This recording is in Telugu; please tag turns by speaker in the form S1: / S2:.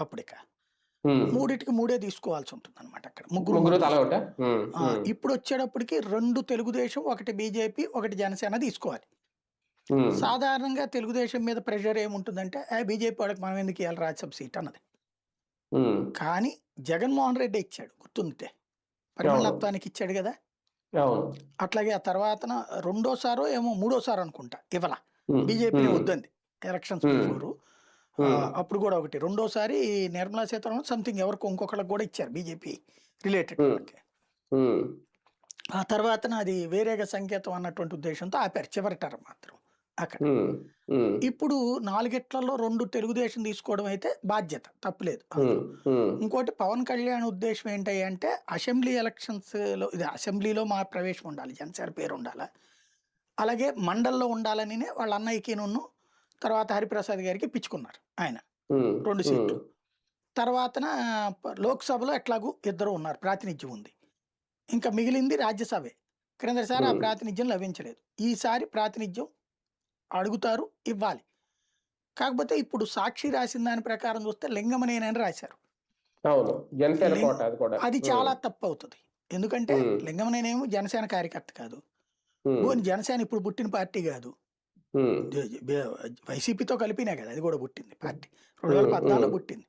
S1: అప్పుడిక. మూడిటికి మూడే తీసుకోవాల్సి ఉంటుంది అనమాట అక్కడ ముగ్గురు ఇప్పుడు వచ్చేటప్పటికి రెండు తెలుగుదేశం ఒకటి బీజేపీ ఒకటి జనసేన తీసుకోవాలి. సాధారణంగా తెలుగుదేశం మీద ప్రెషర్ ఏముంటుందంటే ఆ బీజేపీ వాళ్ళకి మనం ఎందుకు ఇవ్వాలి రాజ్యసభ సీట్ అన్నది. కానీ జగన్మోహన్ రెడ్డి ఇచ్చాడు గుర్తుందితే పరిమళత్వానికి ఇచ్చాడు కదా? అట్లాగే ఆ తర్వాత రెండోసారో ఏమో మూడోసారో అనుకుంటా ఇవ్వాల.
S2: ఉమ్,
S1: వద్దంది. ఎలక్షన్స్. అప్పుడు కూడా ఒకటి. రెండోసారి నిర్మలా సీతారామన్ సంథింగ్ ఎవరికో ఇంకొకళ్ళకి కూడా ఇచ్చారు బీజేపీ రిలేటెడ్ ఆ తర్వాత అది వేరేగా సంకేతం అన్నటువంటి ఉద్దేశంతో ఆపారు చివరి టర్మ్ మాత్రం అక్కడ. ఇప్పుడు నాలుగిట్లలో రెండు తెలుగుదేశం తీసుకోవడం అయితే బాధ్యత తప్పులేదు. ఇంకోటి పవన్ కళ్యాణ్ ఉద్దేశం ఏంటి అంటే అసెంబ్లీ ఎలక్షన్స్లో ఇది అసెంబ్లీలో మా ప్రవేశం ఉండాలి జనసేన పేరు ఉండాలి? అలాగే మండల్లో ఉండాలని వాళ్ళ అన్నయ్యకి నున్ను తర్వాత హరిప్రసాద్ గారికి పిచ్చుకున్నారు ఆయన రెండు సీట్లు. తర్వాతన లోక్సభలో ఎట్లాగూ ఇద్దరు ఉన్నారు ప్రాతినిధ్యం ఉంది. ఇంకా మిగిలింది రాజ్యసభే. క్రిందసారి ఆ. ప్రాతినిధ్యం లభించలేదు. ఈసారి ప్రాతినిధ్యం అడుగుతారు ఇవ్వాలి. కాకపోతే ఇప్పుడు సాక్షి రాసిన దాని ప్రకారం చూస్తే లింగమనేనని రాశారు.
S2: అది
S1: చాలా తప్పు అవుతుంది ఎందుకంటే. లింగమనేనేమో జనసేన కార్యకర్త కాదు. జనసేన ఇప్పుడు పుట్టిన పార్టీ కాదు. వైసీపీతో కలిపినే కదా అది కూడా పుట్టింది పార్టీ రెండు వేల. పద్నాలుగులో. పుట్టింది